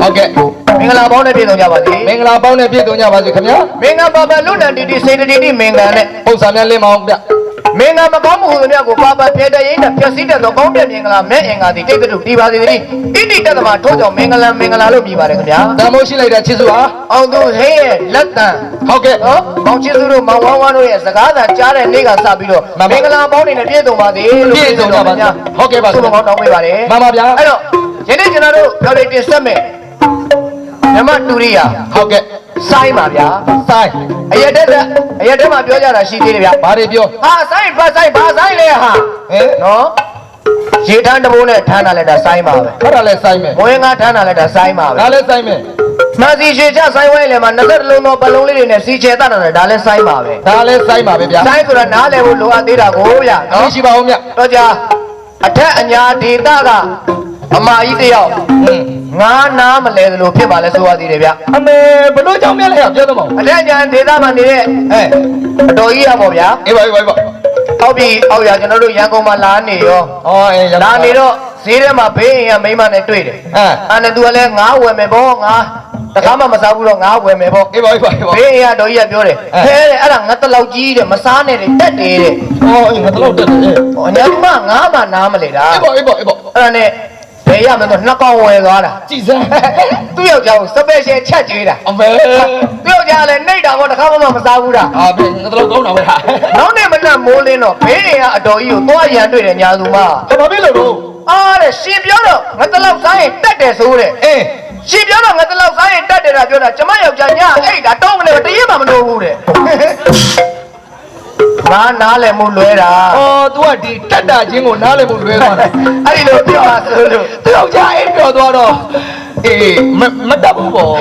ဟုတ်ကဲ့မင်္ဂလာပေါင်းနဲ့ပြည့်စုံကြပါစေမင်္ဂလာပေါင်းနဲ့ပြည့်စုံကြပါစေခင်ဗျာမင်္ဂလာပါပါလူနန်တီတီစေတတီတီမင်္ဂလာနဲ့ဥစ္စာများလင်းမအောင်ဗျမင်္ဂလာမကောင်းမှုဟူသည်များကိုပါပါဖြဲတရင်နဲ့ဖြည့်စည်းတဲ့သောကောင်းတဲ့မင်္ဂလာမဲ့အင်္ဂါသည်တိတ်တုတီပါစေတည်းဣတိတသမထို့ကြောင့်မင်္ဂလာမင်္ဂလာလို့မြည်ပါတယ်ခင်ဗျာတန်မိုးရှိလိုက်တဲ့ချစ်စုဟာအောင်သူဟင်းရဲ့လက်တံဟုတ်ကဲ့နော်မောင်ချစ်စုတို့မောင်ဝမ်းဝမ်းတို့ရဲ့စကားသာကြားတဲ့နေ့ကစပြီးတော့မှန်မပါင်္ဂလာပေါင်းနေနဲ့ပြည့်စုံပါစေလို့ပြည့်စုံကြပါစေဟုတ်ကဲ့ပါဆုမကောင်းတောင်းပေးပါတယ်မှန်ပါဗျာအဲ့တော့ ယနေ့ကျွန်တော်တို့ပြောတဲ့တင်ဆက်မယ်မြမတူရိယာဟုတ်ကဲ့စိုင်းပါဗျာဆိုင်အရက်တက်တဲ့အရက်တက်မှာပြောကြတာရှိသေးတယ်ဗျာဘာတွေပြောဟာစိုင်းဘာစိုင်းဘာစိုင်းလဲဟာဟဲ့နော်ရေထမ်းတဘိုးနဲ့ထမ်းတာလည်းဒါစိုင်းပါပဲအဲ့ဒါလဲဆိုင်မယ်မွေးငါထမ်းတာလည်းဒါစိုင်းပါပဲဒါလဲဆိုင်မယ်မစီရှေချစိုင်းဝဲလေမှာ20လုံးသောပလုံးလေးတွေနဲ့စီချေတတ်တာလည်းဒါလည်းစိုင်းပါပဲဒါလဲဆိုင်ပါပဲဗျာစိုင်းဆိုတာနားလည်ဖို့လိုအပ်သေးတာကိုဗျာနော်နော်ရှိပါဦးမြတော့ကြာအထက်အညာဒေတာက အမကြီးတယောက်ဟင်းငါနားမလဲသလိုဖြစ်ပါလဲဆိုရသေးတယ်ဗျအမေဘလို့ကြောင့်မြလဲပြောတော့မဟုတ်အထက်အညာဒေတာမှာနေတဲ့ဟဲ့အတော်ကြီးရပါဗျာအေးပါအေးပါအေးပါအောက်ပြီးအောက်ရကျွန်တော်တို့ရန်ကုန်မှာလာနေရောအော်အေးရလာနေတော့ဈေးထဲမှာဘေးအိမ်ကမိန်းမနဲ့တွေ့တယ်ဟမ်အဲ့နဲ့သူကလည်းငါးဝယ်မယ်ပေါ့ငါတခါမှမစားဘူးတော့ငါးဝယ်မယ်ပေါ့အေးပါအေးပါအေးပါဘေးအိမ်ကတော်ကြီးကပြောတယ်အဲဟဲတဲ့အဲ့ဒါငါတစ်လောက်ကြီးတဲ့မစားနဲ့တဲ့တက်တယ်တဲ့အော်အေးငါတော့တက်တယ်အေးဟောညာမငါးမှနားမလဲတာပါအေးပါအေးပါအဲ့ဒါနဲ့ ဘယ်ရမလဲဆိုနှစ်ကောင်ဝယ်သွားတာကြည်စမ်းသူ့ယောက်ျားကိုစပယ်ရှယ်ချက်ကျွေးတာအမေသူ့ယောက်ျားလည်းနှိပ်တာပေါ့တခါမှမစားဘူးတာအာဘယ်ငါတော့ကောင်းတာပဲဟာနောက်နေ့မနက်မိုးလင်းတော့ဘေးအိမ်ကအတော်ကြီးကိုသွားရန်တွေ့တယ်ညာသူမဘာဖြစ်လို့တော့အားတဲ့ရှင်ပြောတော့ငါတလောက်စားရင်တက်တယ်ဆိုတဲ့အေးရှင်ပြောတော့ငါတလောက်စားရင်တက်တယ်တာပြောတာကျမယောက်ျားညာအဲ့ဒါတောင်းမလဲတရေမှမလို့ဘူးတဲ့ ငါနားလည်မှုလွဲတာအော် तू ကဒီတက်တာချင်းကိုနားလည်မှုလွဲသွားတယ်အဲ့ဒီလိုပြောပါဆိုလို့သူယောက်ျားအိမ်ပြောသွားတော့ အေးမမတက်ဘူးပေါ့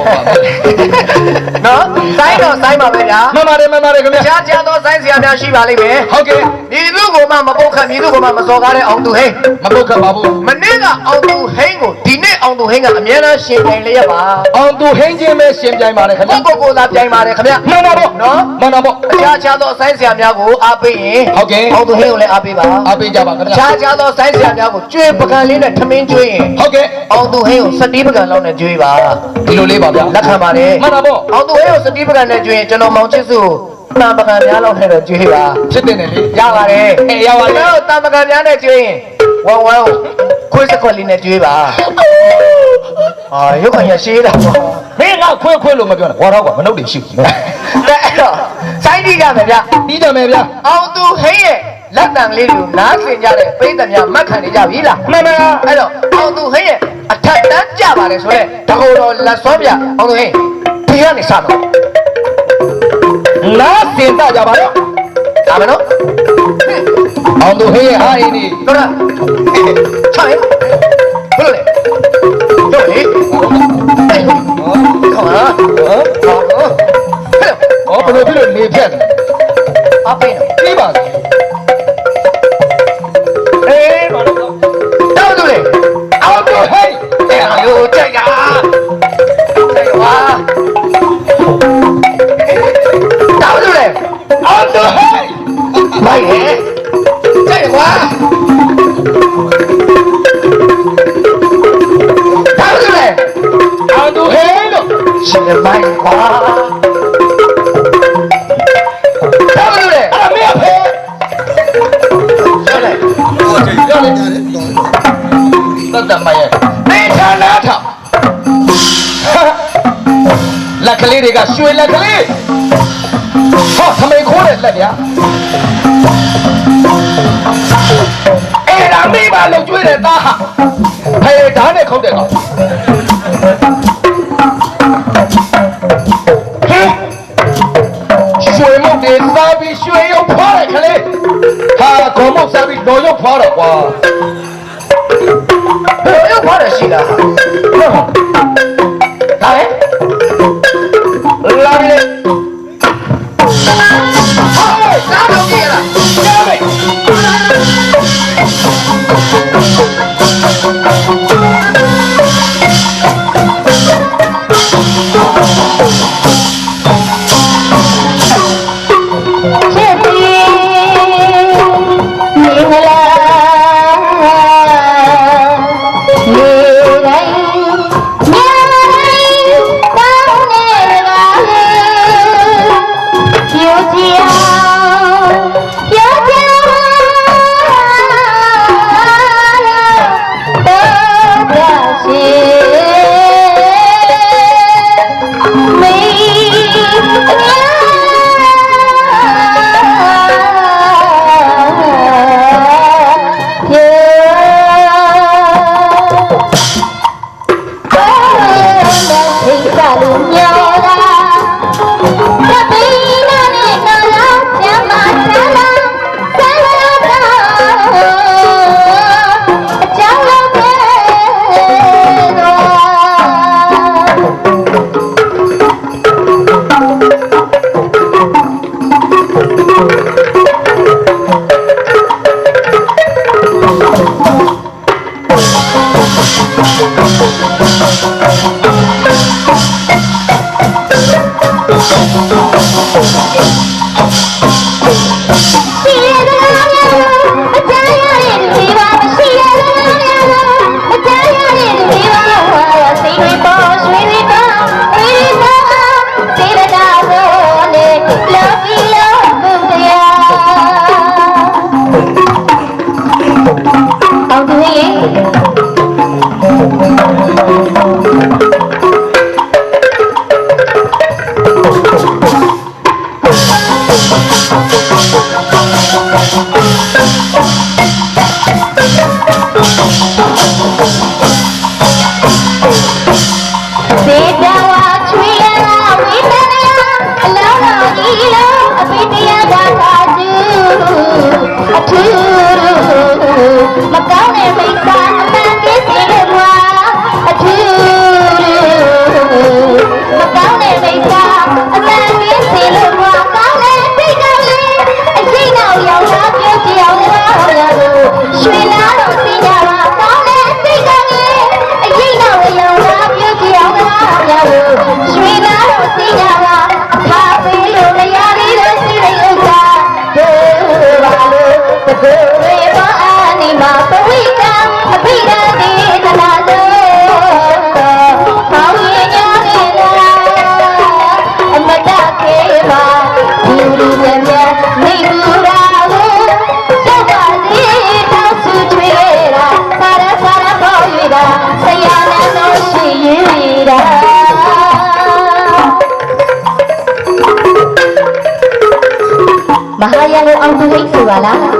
နော်စိုင်းတော့စိုင်းပါပဲဗျာမမတယ်မမတယ်ခင်ဗျာကြားကြားသောစိုင်းဆရာများရှိပါလိမ့်မယ်ဟုတ်ကဲ့ဒီလူကိုမှမပုတ်ခတ်ဒီလူကိုမှမစော်ကားတဲ့အောင်သူဟိန်းမပုတ်ခတ်ပါဘူးမနေ့ကအောင်သူဟိန်းကိုဒီနေ့အောင်သူဟိန်းကအများအားရှင်ပြိုင်လျက်ပါအောင်သူဟင်းချင်းပဲရှင်ပြိုင်ပါတယ်ခင်ကိုဗျာကိုကိုသာပြိုင်ပါတယ်ခင်ဗျမှန်ပါပေါ့နော်မှန်ပါပေါ့အခြားခြားသောစိုင်းဆရာများကိုအားပေးရင်ဟုတ်ကဲ့အောင်သူဟိန်းကိုလည်းအားပေးပါအားပေးကြပါခင်ခြားဗျာခြားသောစိုင်းဆရာများကိုကျွေးပကံလေးနဲ့ထမင်းကျွေးရင်ဟုတ်ကဲ့အောင်သူဟိန်းကိုစတီးပကံလောက်နဲ့ကျွေးပါဒီလိုလေးပါဗျာလက်ခံပါတယ်မှန်ပါပေါ့အောင်သူဟိန်းကိုစတီးပကံနဲ့ကျွေးရင်ကျွန်တော်မောင်ချစ်စုကိုနာပကံများလောက်နဲ့တော့ကျွေးပါဖြစ်တယ်လေရပါတယ်အေးရပါတယ်ကျွန်တော်တာမကံများနဲ့ကျွေးရင်ဝမ်ဝမ်ကိုခွေးစခွက်လေးနဲ့ကျွေးပါအာရုပ်ခံရရှေးတာပေါ့မင်းကခွဲခွဲလို့မပြောနဲ့ဝါတော့ကွာမနှုတ်တွေရှိဘူးတဲ့အဲ့တော့စိုင်းကြည့်ကြမယ်ဗျပြီးကြမယ်ဗျာအောင်သူဟင်းရဲ့လက်တံလေးတွေကိုနားဆင်ကြတဲ့ပိဿများမှတ်ခံနေကြပြီလားမှန်ပါအဲ့တော့အောင်သူဟင်းရဲ့ အထက်တန်းကြပါတယ်ဆိုတော့တကောတော်လက်စောပြအောင်သူဟင်းဒီကနေစတော့လာစင်တကြပါတော့ဒါမနော်အောင်သူဟင်းရဲ့ဟာအင်းဒီတို့ရချိုင်ဘယ်လိုလဲတို့လေအဲ့ဟောခေါင်းလားဟမ်ဟောဟောဟောဘယ်လိုဖြစ်လို့နေဖြတ်တ က်ကွာတောက်သူလေအဲ့ဒါမင်းအဖေပြောလိုက်ပြောလေတတ်တမရဲ့နေဌာနာထလက်ကလေးတွေကရွှေလက်ကလေးဟောသမိန်ခိုးတဲ့လက်ဗျာအဲ့ဒါမိမလုံကျွေးတဲ့သားဟာဖေဓာတ်နဲ့ခုတ်တဲ့ကောင်ဟင် တော်ရောက်ဖွားတော့ကွာတော်ရောက်ဖွားတယ်ရှိလားဒါလေလာပြီလေဟာတော့ကြည့်ရလားကြားပြီ ရ စေ အောင်